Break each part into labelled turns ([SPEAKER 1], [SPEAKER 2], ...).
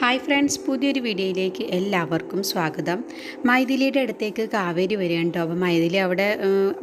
[SPEAKER 1] hi friends പുതിയൊരു വീഡിയോയിലേക്ക് എല്ലാവർക്കും സ്വാഗതം മൈഥിലിയുടെ അടുത്തേക്ക് കാവേരി വരികയുണ്ടോ അപ്പോൾ മൈഥിലി അവിടെ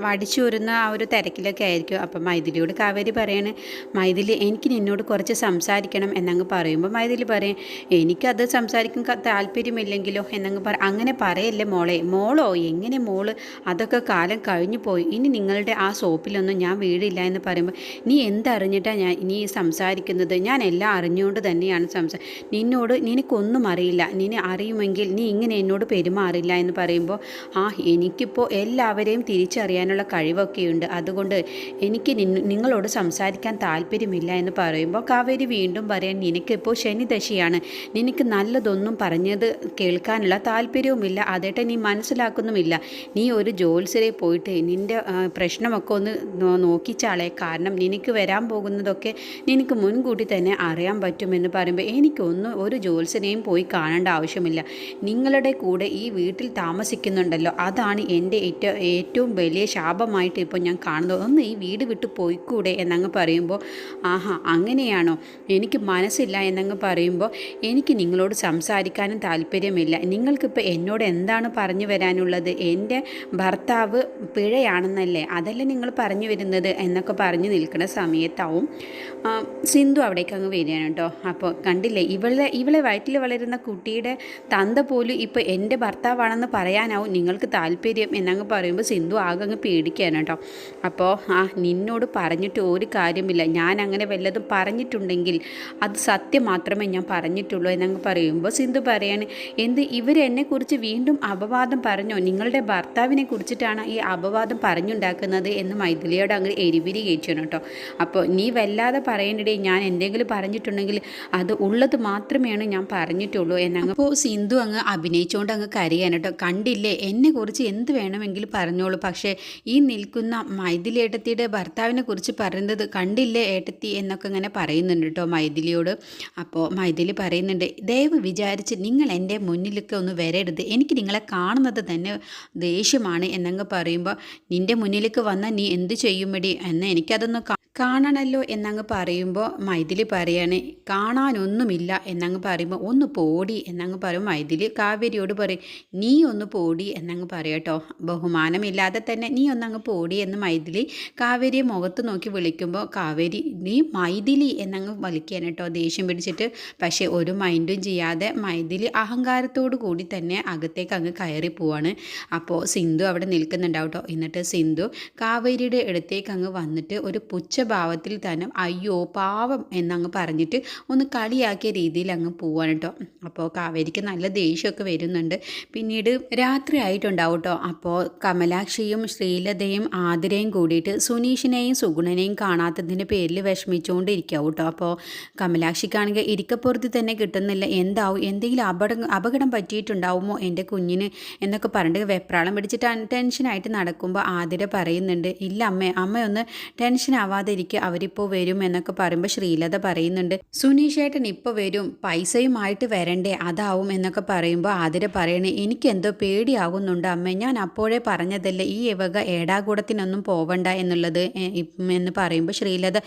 [SPEAKER 1] അടിച്ചു വരുന്ന ആ ഒരു തിരക്കിലൊക്കെ ആയിരിക്കും അപ്പോൾ മൈഥിലിയോട് കാവേരി പറയാണ് മൈഥിലി എനിക്ക് നിന്നോട് കുറച്ച് സംസാരിക്കണം എന്നങ്ങ് പറയുമ്പോൾ മൈഥിലി പറയും എനിക്കത് സംസാരിക്കാൻ താല്പര്യമില്ലെങ്കിലോ എന്നങ്ങ് പറ അങ്ങനെ പറയല്ലേ മോളെ മോളോ എങ്ങനെ മോള് അതൊക്കെ കാലം കഴിഞ്ഞു പോയി ഇനി നിങ്ങളുടെ ആ സോപ്പിലൊന്നും ഞാൻ വീടില്ല എന്ന് പറയുമ്പോൾ നീ എന്തറിഞ്ഞിട്ടാണ് ഞാൻ ഇനി സംസാരിക്കുന്നത് ഞാൻ എല്ലാം അറിഞ്ഞുകൊണ്ട് തന്നെയാണ് സംസാ നിന്നോട് നിനക്കൊന്നും അറിയില്ല നിന്നെ അറിയുമെങ്കിൽ നീ ഇങ്ങനെ എന്നോട് പെരുമാറില്ല എന്ന് പറയുമ്പോൾ ആ എനിക്കിപ്പോൾ എല്ലാവരെയും തിരിച്ചറിയാനുള്ള കഴിവൊക്കെയുണ്ട് അതുകൊണ്ട് എനിക്ക് നിങ്ങളോട് സംസാരിക്കാൻ താല്പര്യമില്ല എന്ന് പറയുമ്പോൾ കാവേരി വീണ്ടും പറയാൻ നിനക്കിപ്പോൾ ശനിദശയാണ് നിനക്ക് നല്ലതൊന്നും പറഞ്ഞത് കേൾക്കാനുള്ള താല്പര്യവുമില്ല അതേട്ടെ നീ മനസ്സിലാക്കുന്നുമില്ല നീ ഒരു ജോത്സ്യരെ പോയിട്ട് നിൻ്റെ പ്രശ്നമൊക്കെ ഒന്ന് നോക്കിച്ചാളെ കാരണം നിനക്ക് വരാൻ പോകുന്നതൊക്കെ നിനക്ക് മുൻകൂട്ടി തന്നെ അറിയാൻ പറ്റുമെന്ന് പറയുമ്പോൾ എനിക്കൊന്നും ഒരു ജോത്സനെയും പോയി കാണേണ്ട ആവശ്യമില്ല നിങ്ങളുടെ കൂടെ ഈ വീട്ടിൽ താമസിക്കുന്നുണ്ടല്ലോ അതാണ് എൻ്റെ ഏറ്റവും ഏറ്റവും വലിയ ശാപമായിട്ട് ഇപ്പോൾ ഞാൻ കാണുന്നത് ഒന്ന് ഈ വീട് വിട്ട് പോയിക്കൂടെ എന്നങ്ങ് പറയുമ്പോൾ ആഹാ അങ്ങനെയാണോ എനിക്ക് മനസ്സില്ല എന്നങ്ങ് പറയുമ്പോൾ എനിക്ക് നിങ്ങളോട് സംസാരിക്കാനും താല്പര്യമില്ല നിങ്ങൾക്കിപ്പോൾ എന്നോട് എന്താണ് പറഞ്ഞു വരാനുള്ളത് എൻ്റെ ഭർത്താവ് പിഴയാണെന്നല്ലേ അതല്ലേ നിങ്ങൾ പറഞ്ഞു വരുന്നത് എന്നൊക്കെ പറഞ്ഞു നിൽക്കുന്ന സമയത്താവും സിന്ധു അവിടേക്ക് അങ്ങ് വരികയാണ് കേട്ടോ അപ്പോൾ കണ്ടില്ലേ ഇവളെ ഇവളെ നിങ്ങളുടെ വയറ്റിൽ വളരുന്ന കുട്ടിയുടെ തന്ത പോലും ഇപ്പോൾ എൻ്റെ ഭർത്താവാണെന്ന് പറയാനാവും നിങ്ങൾക്ക് താല്പര്യം എന്നങ്ങ് പറയുമ്പോൾ സിന്ധു ആകെ അങ്ങ് പേടിക്കാണ് കേട്ടോ അപ്പോൾ ആ നിന്നോട് പറഞ്ഞിട്ട് ഒരു കാര്യമില്ല ഞാൻ അങ്ങനെ വല്ലതും പറഞ്ഞിട്ടുണ്ടെങ്കിൽ അത് സത്യം മാത്രമേ ഞാൻ പറഞ്ഞിട്ടുള്ളൂ എന്നങ്ങ് പറയുമ്പോൾ സിന്ധു പറയാണ് എന്ത് എന്നെക്കുറിച്ച് വീണ്ടും അപവാദം പറഞ്ഞോ നിങ്ങളുടെ ഭർത്താവിനെ കുറിച്ചിട്ടാണ് ഈ അപവാദം പറഞ്ഞുണ്ടാക്കുന്നത് എന്ന് മൈഥിലിയോട് അങ്ങ് എരിവിരി കയറ്റിയാണ് കേട്ടോ അപ്പോൾ നീ വല്ലാതെ പറയേണ്ടേ ഞാൻ എന്തെങ്കിലും പറഞ്ഞിട്ടുണ്ടെങ്കിൽ അത് ഉള്ളത് മാത്രമേ ഞാൻ പറഞ്ഞിട്ടുള്ളൂ എന്നങ്ങ് അപ്പോൾ സിന്ധു അങ്ങ് അഭിനയിച്ചുകൊണ്ട് അങ്ങ് കരയാണ് കണ്ടില്ലേ എന്നെ കുറിച്ച് എന്ത് വേണമെങ്കിലും പറഞ്ഞോളൂ പക്ഷേ ഈ നിൽക്കുന്ന മൈഥിലി ഏട്ടത്തിയുടെ ഭർത്താവിനെ കുറിച്ച് പറയുന്നത് കണ്ടില്ലേ ഏട്ടത്തി എന്നൊക്കെ ഇങ്ങനെ പറയുന്നുണ്ട് കേട്ടോ മൈഥിലിയോട് അപ്പോൾ മൈഥിലി പറയുന്നുണ്ട് ദയവ് വിചാരിച്ച് നിങ്ങൾ എൻ്റെ മുന്നിലൊക്കെ ഒന്ന് വരരുത് എനിക്ക് നിങ്ങളെ കാണുന്നത് തന്നെ ദേഷ്യമാണ് എന്നങ്ങ് പറയുമ്പോൾ നിൻ്റെ മുന്നിലേക്ക് വന്നാൽ നീ എന്ത് ചെയ്യുമെടി എന്ന് എനിക്കതൊന്ന് കാണണല്ലോ എന്നങ്ങ് പറയുമ്പോൾ മൈഥിലി പറയാണ് കാണാനൊന്നുമില്ല എന്നങ്ങ് പറയുമ്പോൾ ഒന്ന് പോടി എന്നങ്ങ് പറയും മൈഥിലി കാവേരിയോട് പറയും നീ ഒന്ന് പോടി എന്നങ്ങ് പറയട്ടോ ബഹുമാനമില്ലാതെ തന്നെ നീ ഒന്നങ്ങ് പോടി എന്ന് മൈഥിലി കാവേരിയെ മുഖത്ത് നോക്കി വിളിക്കുമ്പോൾ കാവേരി നീ മൈഥിലി എന്നങ്ങ് വലിക്കാൻ കേട്ടോ ദേഷ്യം പിടിച്ചിട്ട് പക്ഷേ ഒരു മൈൻഡും ചെയ്യാതെ മൈഥിലി അഹങ്കാരത്തോടു കൂടി തന്നെ അകത്തേക്ക് അങ്ങ് കയറി പോവാണ് അപ്പോൾ സിന്ധു അവിടെ നിൽക്കുന്നുണ്ടാവട്ടോ എന്നിട്ട് സിന്ധു കാവേരിയുടെ അടുത്തേക്ക് അങ്ങ് വന്നിട്ട് ഒരു പുച്ഛ പുച്ഛഭാവത്തിൽ ഭാവത്തിൽ തന്നെ അയ്യോ പാവം എന്നങ്ങ് പറഞ്ഞിട്ട് ഒന്ന് കളിയാക്കിയ രീതിയിൽ അങ്ങ് പോവാൻ കേട്ടോ അപ്പോൾ കാവേരിക്ക് നല്ല ദേഷ്യമൊക്കെ വരുന്നുണ്ട് പിന്നീട് രാത്രി ആയിട്ടുണ്ടാവും കേട്ടോ അപ്പോൾ കമലാക്ഷിയും ശ്രീലതയും ആതിരയും കൂടിയിട്ട് സുനീഷിനെയും സുഗുണനെയും കാണാത്തതിൻ്റെ പേരിൽ വിഷമിച്ചുകൊണ്ടിരിക്കാവും കേട്ടോ അപ്പോൾ കമലാക്ഷിക്കാണെങ്കിൽ ഇരിക്കപ്പുറത്ത് തന്നെ കിട്ടുന്നില്ല എന്താവും എന്തെങ്കിലും അപകടം അപകടം പറ്റിയിട്ടുണ്ടാവുമോ എൻ്റെ കുഞ്ഞിന് എന്നൊക്കെ പറഞ്ഞിട്ട് വെപ്രാളം പിടിച്ചിട്ട് ടെൻഷനായിട്ട് നടക്കുമ്പോൾ ആതിര പറയുന്നുണ്ട് ഇല്ല അമ്മ അമ്മയൊന്ന് ടെൻഷൻ ആവാതെ മിണ്ടാതിരിക്കെ അവരിപ്പോൾ വരും എന്നൊക്കെ പറയുമ്പോൾ ശ്രീലത പറയുന്നുണ്ട് സുനീഷേട്ടൻ ഇപ്പോൾ വരും പൈസയുമായിട്ട് വരണ്ടേ അതാവും എന്നൊക്കെ പറയുമ്പോൾ ആതിര പറയണേ എനിക്കെന്തോ പേടിയാകുന്നുണ്ട് അമ്മ ഞാൻ അപ്പോഴേ പറഞ്ഞതല്ലേ ഈ വക ഏടാകൂടത്തിനൊന്നും പോവണ്ട എന്നുള്ളത് എന്ന് പറയുമ്പോൾ ശ്രീലത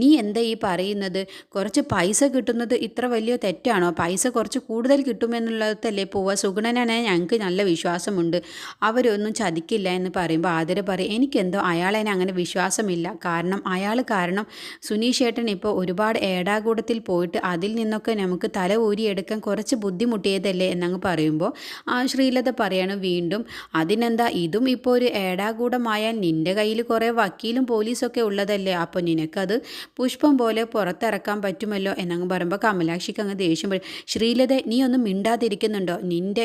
[SPEAKER 1] നീ എന്താ ഈ പറയുന്നത് കുറച്ച് പൈസ കിട്ടുന്നത് ഇത്ര വലിയ തെറ്റാണോ പൈസ കുറച്ച് കൂടുതൽ കിട്ടുമെന്നുള്ളതല്ലേ പോവുക സുഗുണനാണ് ഞങ്ങൾക്ക് നല്ല വിശ്വാസമുണ്ട് അവരൊന്നും ചതിക്കില്ല എന്ന് പറയുമ്പോൾ ആതിര പറയും എനിക്കെന്തോ അയാളെ അങ്ങനെ വിശ്വാസമില്ല കാരണം അയാൾ അയാൾ കാരണം സുനീഷ് ഏട്ടൻ ഇപ്പോൾ ഒരുപാട് ഏടാകൂടത്തിൽ പോയിട്ട് അതിൽ നിന്നൊക്കെ നമുക്ക് തല ഊരിയെടുക്കാൻ കുറച്ച് ബുദ്ധിമുട്ടിയതല്ലേ എന്നങ്ങ് പറയുമ്പോൾ ആ ശ്രീലത പറയാണ് വീണ്ടും അതിനെന്താ ഇതും ഇപ്പോൾ ഒരു ഏടാകൂടമായാൽ നിൻ്റെ കയ്യിൽ കുറേ വക്കീലും പോലീസൊക്കെ ഉള്ളതല്ലേ അപ്പോൾ നിനക്കത് പുഷ്പം പോലെ പുറത്തിറക്കാൻ പറ്റുമല്ലോ എന്നങ്ങ് പറയുമ്പോൾ കമലാക്ഷിക്ക് അങ്ങ് ദേഷ്യം വരും ശ്രീലത നീ ഒന്നും മിണ്ടാതിരിക്കുന്നുണ്ടോ നിൻ്റെ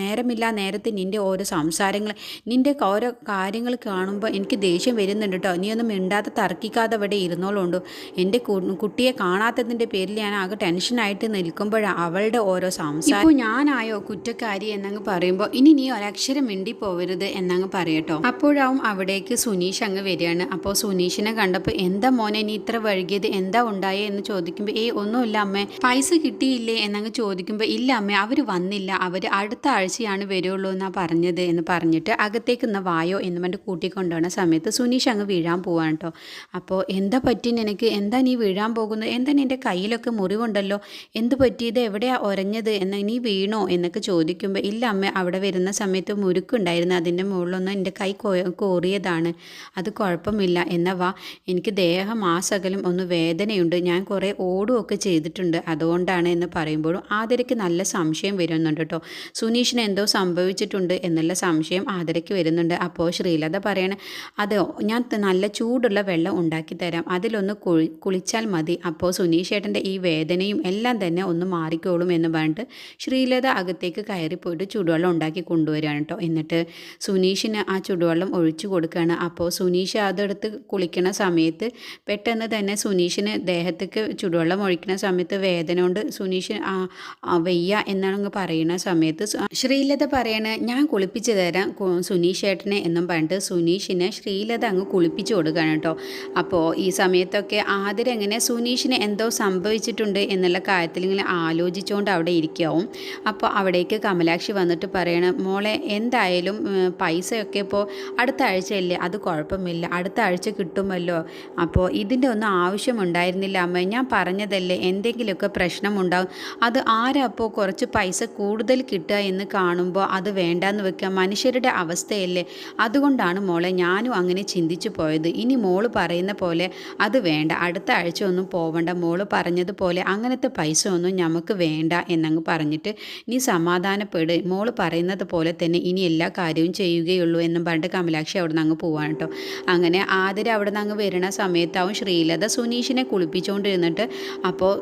[SPEAKER 1] നേരമില്ല നേരത്തെ നിൻ്റെ ഓരോ സംസാരങ്ങൾ നിൻ്റെ ഓരോ കാര്യങ്ങൾ കാണുമ്പോൾ എനിക്ക് ദേഷ്യം വരുന്നുണ്ട് കേട്ടോ നീ ഒന്നും മിണ്ടാതെ തർക്കിക്കാതെ ഇവിടെ ഇരുന്നോളുണ്ട് എൻ്റെ കുട്ടിയെ കാണാത്തതിൻ്റെ പേരിൽ ഞാൻ ആകെ ടെൻഷനായിട്ട് നിൽക്കുമ്പോഴാണ് അവളുടെ ഓരോ സംസാരം ഇപ്പോൾ ഞാനായോ കുറ്റക്കാരി എന്നങ്ങ് പറയുമ്പോൾ ഇനി നീ ഒരക്ഷരം മിണ്ടി പോവരുത് എന്നങ്ങ് പറയട്ടോ അപ്പോഴാവും അവിടേക്ക് സുനീഷ് അങ്ങ് വരികയാണ് അപ്പോൾ സുനീഷിനെ കണ്ടപ്പോൾ എന്താ മോനെ നീ ഇത്ര വഴുകിയത് എന്താ ഉണ്ടായേ എന്ന് ചോദിക്കുമ്പോൾ ഏയ് ഒന്നുമില്ല അമ്മേ പൈസ കിട്ടിയില്ലേ എന്നങ്ങ് ചോദിക്കുമ്പോൾ ഇല്ല അമ്മേ അവർ വന്നില്ല അവർ അടുത്ത ആഴ്ചയാണ് വരുള്ളൂ എന്നാണ് പറഞ്ഞത് എന്ന് പറഞ്ഞിട്ട് അകത്തേക്ക് ഇന്ന് വായോ എന്ന് എൻ്റെ കൂട്ടിക്കൊണ്ടുപോകുന്ന സമയത്ത് സുനീഷ് അങ്ങ് വീഴാൻ പോവാണ് കേട്ടോ അപ്പോൾ എന്താ പറ്റി നിനക്ക് എന്താ നീ വീഴാൻ പോകുന്നത് എന്താ നിൻ്റെ കയ്യിലൊക്കെ മുറിവുണ്ടല്ലോ എന്ത് പറ്റി ഇത് എവിടെയാണ് ഒരഞ്ഞത് എന്ന് നീ വീണോ എന്നൊക്കെ ചോദിക്കുമ്പോൾ ഇല്ല അമ്മ അവിടെ വരുന്ന സമയത്ത് മുരുക്കുണ്ടായിരുന്നു അതിൻ്റെ മുകളിലൊന്നും എൻ്റെ കൈ കോറിയതാണ് അത് കുഴപ്പമില്ല എന്ന വാ എനിക്ക് ദേഹം ആസകലം ഒന്ന് വേദനയുണ്ട് ഞാൻ കുറേ ഓടുമൊക്കെ ചെയ്തിട്ടുണ്ട് അതുകൊണ്ടാണ് എന്ന് പറയുമ്പോഴും ആതിരയ്ക്ക് നല്ല സംശയം വരുന്നുണ്ട് കേട്ടോ സുനീഷിന് എന്തോ സംഭവിച്ചിട്ടുണ്ട് എന്നുള്ള സംശയം ആതിരയ്ക്ക് വരുന്നുണ്ട് അപ്പോൾ ശ്രീലത പറയണ അതോ ഞാൻ നല്ല ചൂടുള്ള വെള്ളം വെള്ളം ഉണ്ടാക്കി തരാം അതിലൊന്ന് കുളി കുളിച്ചാൽ മതി അപ്പോൾ സുനീഷേട്ടൻ്റെ ഈ വേദനയും എല്ലാം തന്നെ ഒന്ന് മാറിക്കോളും എന്ന് പറഞ്ഞിട്ട് ശ്രീലത അകത്തേക്ക് കയറി പോയിട്ട് ചൂടുവെള്ളം ഉണ്ടാക്കി കൊണ്ടുവരികയാണ് കേട്ടോ എന്നിട്ട് സുനീഷിന് ആ ചൂടുവെള്ളം ഒഴിച്ചു കൊടുക്കുകയാണ് അപ്പോൾ സുനീഷ് അതെടുത്ത് കുളിക്കണ സമയത്ത് പെട്ടെന്ന് തന്നെ സുനീഷിന് ദേഹത്തേക്ക് ചുടുവെള്ളം ഒഴിക്കുന്ന സമയത്ത് വേദന കൊണ്ട് സുനീഷ് വയ്യ എന്നാണ് പറയുന്ന സമയത്ത് ശ്രീലത പറയണ ഞാൻ കുളിപ്പിച്ച് തരാം സുനീഷ് ഏട്ടനെ എന്നും പറഞ്ഞിട്ട് സുനീഷിനെ ശ്രീലത അങ്ങ് കുളിപ്പിച്ചു കൊടുക്കുകയാണ് കേട്ടോ അപ്പോൾ ഈ സമയത്തൊക്കെ ആതിര എങ്ങനെ സുനീഷിന് എന്തോ സംഭവിച്ചിട്ടുണ്ട് എന്നുള്ള കാര്യത്തിൽ ഇങ്ങനെ ആലോചിച്ചുകൊണ്ട് അവിടെ ഇരിക്കാവും അപ്പോൾ അവിടേക്ക് കമലാക്ഷി വന്നിട്ട് പറയണം മോളെ എന്തായാലും പൈസയൊക്കെ ഇപ്പോൾ അടുത്ത ആഴ്ചയല്ലേ അത് കുഴപ്പമില്ല അടുത്ത ആഴ്ച കിട്ടുമല്ലോ അപ്പോൾ ഇതിൻ്റെ ഒന്നും ആവശ്യമുണ്ടായിരുന്നില്ല അമ്മ ഞാൻ പറഞ്ഞതല്ലേ എന്തെങ്കിലുമൊക്കെ പ്രശ്നമുണ്ടാകും അത് ആരപ്പോൾ കുറച്ച് പൈസ കൂടുതൽ കിട്ടുക എന്ന് കാണുമ്പോൾ അത് വേണ്ടാന്ന് വെക്കുക മനുഷ്യരുടെ അവസ്ഥയല്ലേ അതുകൊണ്ടാണ് മോളെ ഞാനും അങ്ങനെ ചിന്തിച്ചു പോയത് ഇനി മോള് പറയുന്ന പോലെ അത് വേണ്ട അടുത്ത ആഴ്ച ഒന്നും പോവണ്ട മോള് പറഞ്ഞതുപോലെ അങ്ങനത്തെ പൈസ ഒന്നും നമുക്ക് വേണ്ട എന്നങ്ങ് പറഞ്ഞിട്ട് നീ സമാധാനപ്പെട് മോള് പറയുന്നത് പോലെ തന്നെ ഇനി എല്ലാ കാര്യവും ചെയ്യുകയുള്ളൂ എന്നും പണ്ട് കമലാക്ഷി അവിടെ നിന്ന് അങ്ങ് പോവാണ് കേട്ടോ അങ്ങനെ ആതിര അവിടെ നിന്ന് അങ്ങ് വരുന്ന സമയത്താവും ശ്രീലത സുനീഷിനെ കുളിപ്പിച്ചുകൊണ്ടിരുന്നിട്ട് അപ്പോൾ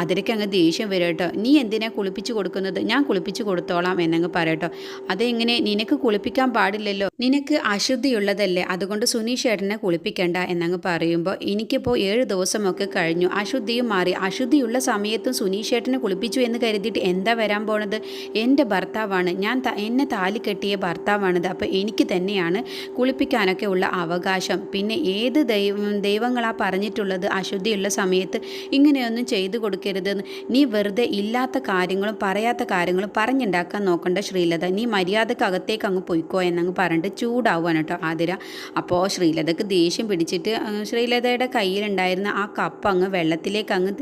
[SPEAKER 1] ആതിരയ്ക്ക് അങ്ങ് ദേഷ്യം വരും കേട്ടോ നീ എന്തിനാ കുളിപ്പിച്ച് കൊടുക്കുന്നത് ഞാൻ കുളിപ്പിച്ച് കൊടുത്തോളാം എന്നങ്ങ് പറയട്ടോ അതെങ്ങനെ നിനക്ക് കുളിപ്പിക്കാൻ പാടില്ലല്ലോ നിനക്ക് അശുദ്ധിയുള്ളതല്ലേ അതുകൊണ്ട് സുനീഷ് ഏട്ടനെ കുളിപ്പിക്കണ്ട എന്നങ്ങ് പറയുമ്പോൾ എനിക്കിപ്പോൾ ഏഴ് ദിവസമൊക്കെ കഴിഞ്ഞു അശുദ്ധിയും മാറി അശുദ്ധിയുള്ള സമയത്തും സുനീഷേട്ടനെ കുളിപ്പിച്ചു എന്ന് കരുതിയിട്ട് എന്താ വരാൻ പോണത് എൻ്റെ ഭർത്താവാണ് ഞാൻ എന്നെ താലി കെട്ടിയ ഭർത്താവാണിത് അപ്പോൾ എനിക്ക് തന്നെയാണ് കുളിപ്പിക്കാനൊക്കെ ഉള്ള അവകാശം പിന്നെ ഏത് ദൈവം ദൈവങ്ങളാണ് പറഞ്ഞിട്ടുള്ളത് അശുദ്ധിയുള്ള സമയത്ത് ഇങ്ങനെയൊന്നും ചെയ്തു കൊടുക്കരുതെന്ന് നീ വെറുതെ ഇല്ലാത്ത കാര്യങ്ങളും പറയാത്ത കാര്യങ്ങളും പറഞ്ഞുണ്ടാക്കാൻ നോക്കണ്ട ശ്രീലത നീ മര്യാദക്കകത്തേക്ക് അങ്ങ് പൊയ്ക്കോ എന്നങ്ങ് പറഞ്ഞിട്ട് ചൂടാവുകയാണ് കേട്ടോ ആതിര അപ്പോൾ ശ്രീലതക്ക് ദേഷ്യം പിടിച്ചിട്ട് വെച്ചിട്ട് ശ്രീലതയുടെ കയ്യിലുണ്ടായിരുന്ന ആ കപ്പ് അങ്ങ് വെള്ളത്തിലേക്ക് അങ്ങ്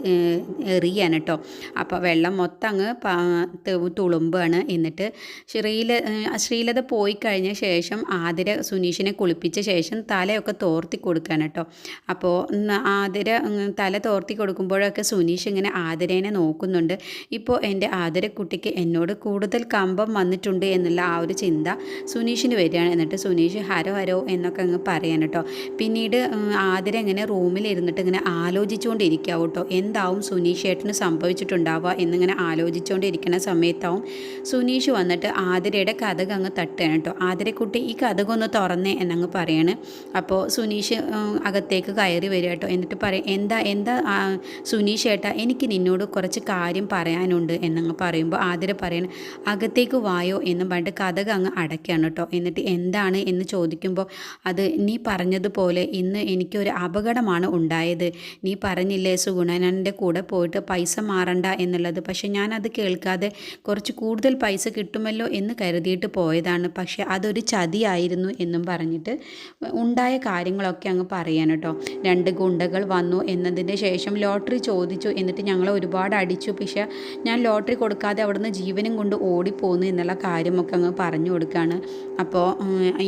[SPEAKER 1] എറിയാണ് കേട്ടോ അപ്പോൾ വെള്ളം മൊത്തം അങ്ങ് തുളുമ്പാണ് എന്നിട്ട് ശ്രീല ശ്രീലത പോയി കഴിഞ്ഞ ശേഷം ആതിര സുനീഷിനെ കുളിപ്പിച്ച ശേഷം തലയൊക്കെ തോർത്തി കൊടുക്കുകയാണ് കേട്ടോ അപ്പോൾ ആതിര തല തോർത്തി കൊടുക്കുമ്പോഴൊക്കെ സുനീഷ് ഇങ്ങനെ ആതിരേനെ നോക്കുന്നുണ്ട് ഇപ്പോൾ എൻ്റെ കുട്ടിക്ക് എന്നോട് കൂടുതൽ കമ്പം വന്നിട്ടുണ്ട് എന്നുള്ള ആ ഒരു ചിന്ത സുനീഷിന് വരികയാണ് എന്നിട്ട് സുനീഷ് ഹരോ ഹരോ എന്നൊക്കെ അങ്ങ് പറയാൻ കേട്ടോ പിന്നീട് ആതിര ഇങ്ങനെ റൂമിലിരുന്നിട്ട് ഇങ്ങനെ ആലോചിച്ചുകൊണ്ടിരിക്കാവും കേട്ടോ എന്താവും സുനീഷ് ഏട്ടന് സംഭവിച്ചിട്ടുണ്ടാവുക എന്നിങ്ങനെ ആലോചിച്ചുകൊണ്ടിരിക്കുന്ന സമയത്താവും സുനീഷ് വന്നിട്ട് ആതിരയുടെ കഥക അങ്ങ് തട്ടുകയാണ് കേട്ടോ ആതിരക്കുട്ടി ഈ കഥക ഒന്ന് തുറന്നേ എന്നങ്ങ് പറയാണ് അപ്പോൾ സുനീഷ് അകത്തേക്ക് കയറി വരിക കേട്ടോ എന്നിട്ട് പറയും എന്താ എന്താ സുനീഷ് ഏട്ടാ എനിക്ക് നിന്നോട് കുറച്ച് കാര്യം പറയാനുണ്ട് എന്നങ്ങ് പറയുമ്പോൾ ആതിര പറയണം അകത്തേക്ക് വായോ എന്നും പറഞ്ഞിട്ട് കഥക അങ്ങ് അടയ്ക്കുകയാണ് കേട്ടോ എന്നിട്ട് എന്താണ് എന്ന് ചോദിക്കുമ്പോൾ അത് നീ പറഞ്ഞതുപോലെ ഇന്ന് എനിക്കൊരു അപകടമാണ് ഉണ്ടായത് നീ പറഞ്ഞില്ലേ സുഗുണനൻ്റെ കൂടെ പോയിട്ട് പൈസ മാറണ്ട എന്നുള്ളത് പക്ഷെ ഞാനത് കേൾക്കാതെ കുറച്ച് കൂടുതൽ പൈസ കിട്ടുമല്ലോ എന്ന് കരുതിയിട്ട് പോയതാണ് പക്ഷേ അതൊരു ചതിയായിരുന്നു എന്നും പറഞ്ഞിട്ട് ഉണ്ടായ കാര്യങ്ങളൊക്കെ അങ്ങ് പറയാൻ കേട്ടോ രണ്ട് ഗുണ്ടകൾ വന്നു എന്നതിൻ്റെ ശേഷം ലോട്ടറി ചോദിച്ചു എന്നിട്ട് ഞങ്ങൾ ഒരുപാട് അടിച്ചു പക്ഷേ ഞാൻ ലോട്ടറി കൊടുക്കാതെ അവിടുന്ന് ജീവനും കൊണ്ട് ഓടിപ്പോന്നു എന്നുള്ള കാര്യമൊക്കെ അങ്ങ് പറഞ്ഞു കൊടുക്കുകയാണ് അപ്പോൾ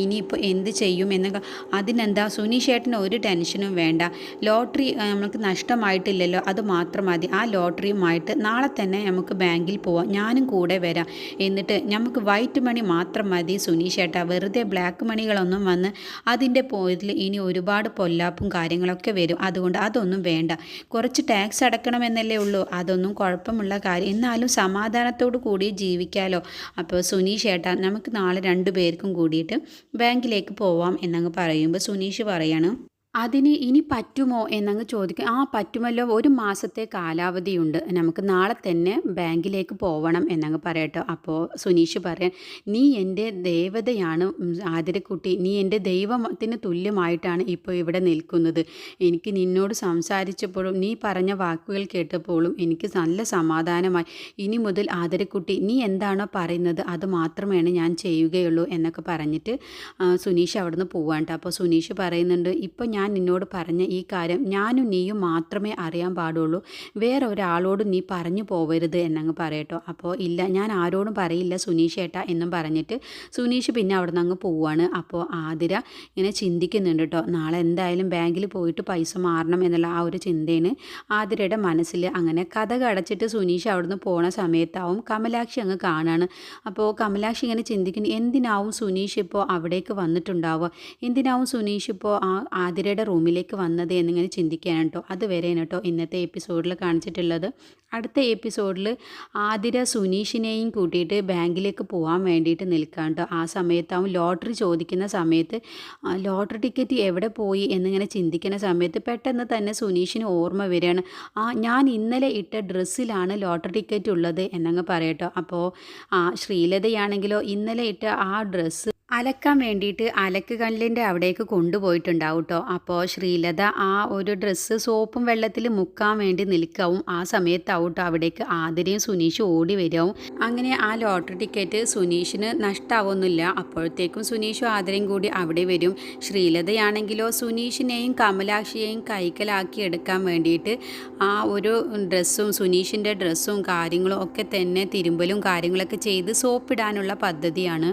[SPEAKER 1] ഇനിയിപ്പോൾ എന്ത് ചെയ്യും എന്നൊക്കെ അതിനെന്താ സുനീഷേട്ടൻ ഒരു ടെൻഷനും വേണ്ട ലോട്ടറി നമുക്ക് നഷ്ടമായിട്ടില്ലല്ലോ അത് മാത്രം മതി ആ ലോട്ടറിയുമായിട്ട് നാളെ തന്നെ നമുക്ക് ബാങ്കിൽ പോവാം ഞാനും കൂടെ വരാം എന്നിട്ട് നമുക്ക് വൈറ്റ് മണി മാത്രം മതി സുനീഷ് ഏട്ടാ വെറുതെ ബ്ലാക്ക് മണികളൊന്നും വന്ന് അതിൻ്റെ പോയതിൽ ഇനി ഒരുപാട് പൊല്ലാപ്പും കാര്യങ്ങളൊക്കെ വരും അതുകൊണ്ട് അതൊന്നും വേണ്ട കുറച്ച് ടാക്സ് അടക്കണമെന്നല്ലേ ഉള്ളൂ അതൊന്നും കുഴപ്പമുള്ള കാര്യം എന്നാലും സമാധാനത്തോടു കൂടി ജീവിക്കാലോ അപ്പോൾ സുനീഷ് നമുക്ക് നാളെ രണ്ടു പേർക്കും കൂടിയിട്ട് ബാങ്കിലേക്ക് പോവാം എന്നങ്ങ് പറയുമ്പോൾ സുനീഷ് പറയാണ് അതിന് ഇനി പറ്റുമോ എന്നങ്ങ് ചോദിക്കും ആ പറ്റുമല്ലോ ഒരു മാസത്തെ കാലാവധിയുണ്ട് നമുക്ക് നാളെ തന്നെ ബാങ്കിലേക്ക് പോകണം എന്നങ്ങ് പറയട്ടോ അപ്പോൾ സുനീഷ് പറയാൻ നീ എൻ്റെ ദേവതയാണ് ആതിരക്കുട്ടി നീ എൻ്റെ ദൈവത്തിന് തുല്യമായിട്ടാണ് ഇപ്പോൾ ഇവിടെ നിൽക്കുന്നത് എനിക്ക് നിന്നോട് സംസാരിച്ചപ്പോഴും നീ പറഞ്ഞ വാക്കുകൾ കേട്ടപ്പോഴും എനിക്ക് നല്ല സമാധാനമായി ഇനി മുതൽ ആതിരക്കുട്ടി നീ എന്താണോ പറയുന്നത് അത് മാത്രമാണ് ഞാൻ ചെയ്യുകയുള്ളൂ എന്നൊക്കെ പറഞ്ഞിട്ട് സുനീഷ് അവിടുന്ന് പോവാണ്ട് അപ്പോൾ സുനീഷ് പറയുന്നുണ്ട് ഇപ്പോൾ ഞാൻ ഞാൻ നിന്നോട് പറഞ്ഞ ഈ കാര്യം ഞാനും നീയും മാത്രമേ അറിയാൻ പാടുള്ളൂ വേറെ ഒരാളോട് നീ പറഞ്ഞു പോവരുത് എന്നങ്ങ് പറയട്ടോ അപ്പോൾ ഇല്ല ഞാൻ ആരോടും പറയില്ല സുനീഷ് ഏട്ട എന്നും പറഞ്ഞിട്ട് സുനീഷ് പിന്നെ അവിടെ നിന്ന് അങ്ങ് പോവാണ് അപ്പോൾ ആതിര ഇങ്ങനെ ചിന്തിക്കുന്നുണ്ട് കേട്ടോ നാളെ എന്തായാലും ബാങ്കിൽ പോയിട്ട് പൈസ മാറണം എന്നുള്ള ആ ഒരു ചിന്തയാണ് ആതിരയുടെ മനസ്സിൽ അങ്ങനെ കഥ കടച്ചിട്ട് സുനീഷ് അവിടുന്ന് പോണ സമയത്താവും കമലാക്ഷി അങ്ങ് കാണാണ് അപ്പോൾ കമലാക്ഷി ഇങ്ങനെ ചിന്തിക്കുന്നു എന്തിനാവും സുനീഷ് ഇപ്പോൾ അവിടേക്ക് വന്നിട്ടുണ്ടാവുക എന്തിനാവും സുനീഷ് ഇപ്പോൾ ആ ആതിര അജയുടെ റൂമിലേക്ക് വന്നത് എന്നിങ്ങനെ ചിന്തിക്കുകയാണ് കേട്ടോ അതുവരെയാണ് കേട്ടോ ഇന്നത്തെ എപ്പിസോഡിൽ കാണിച്ചിട്ടുള്ളത് അടുത്ത എപ്പിസോഡിൽ ആതിര സുനീഷിനെയും കൂട്ടിയിട്ട് ബാങ്കിലേക്ക് പോകാൻ വേണ്ടിയിട്ട് നിൽക്കാം കേട്ടോ ആ അവൻ ലോട്ടറി ചോദിക്കുന്ന സമയത്ത് ലോട്ടറി ടിക്കറ്റ് എവിടെ പോയി എന്നിങ്ങനെ ചിന്തിക്കുന്ന സമയത്ത് പെട്ടെന്ന് തന്നെ സുനീഷിന് ഓർമ്മ വരികയാണ് ആ ഞാൻ ഇന്നലെ ഇട്ട ഡ്രസ്സിലാണ് ലോട്ടറി ടിക്കറ്റ് ഉള്ളത് എന്നങ്ങ് പറയട്ടോ അപ്പോൾ ശ്രീലതയാണെങ്കിലോ ഇന്നലെ ഇട്ട ആ ഡ്രസ്സ് അലക്കാൻ വേണ്ടിയിട്ട് അലക്ക് കല്ലിൻ്റെ അവിടേക്ക് കൊണ്ടുപോയിട്ടുണ്ടാവും കേട്ടോ അപ്പോൾ ശ്രീലത ആ ഒരു ഡ്രസ്സ് സോപ്പും വെള്ളത്തിൽ മുക്കാൻ വേണ്ടി നിൽക്കാവും ആ സമയത്താവും കേട്ടോ അവിടേക്ക് ആതിരയും സുനീഷ് ഓടി വരാവും അങ്ങനെ ആ ലോട്ടറി ടിക്കറ്റ് സുനീഷിന് നഷ്ടാവുന്നില്ല അപ്പോഴത്തേക്കും സുനീഷും ആതിരയും കൂടി അവിടെ വരും ശ്രീലതയാണെങ്കിലോ സുനീഷിനെയും കമലാക്ഷിയെയും കൈക്കലാക്കി എടുക്കാൻ വേണ്ടിയിട്ട് ആ ഒരു ഡ്രസ്സും സുനീഷിൻ്റെ ഡ്രസ്സും കാര്യങ്ങളും ഒക്കെ തന്നെ തിരുമ്പലും കാര്യങ്ങളൊക്കെ ചെയ്ത് സോപ്പിടാനുള്ള പദ്ധതിയാണ്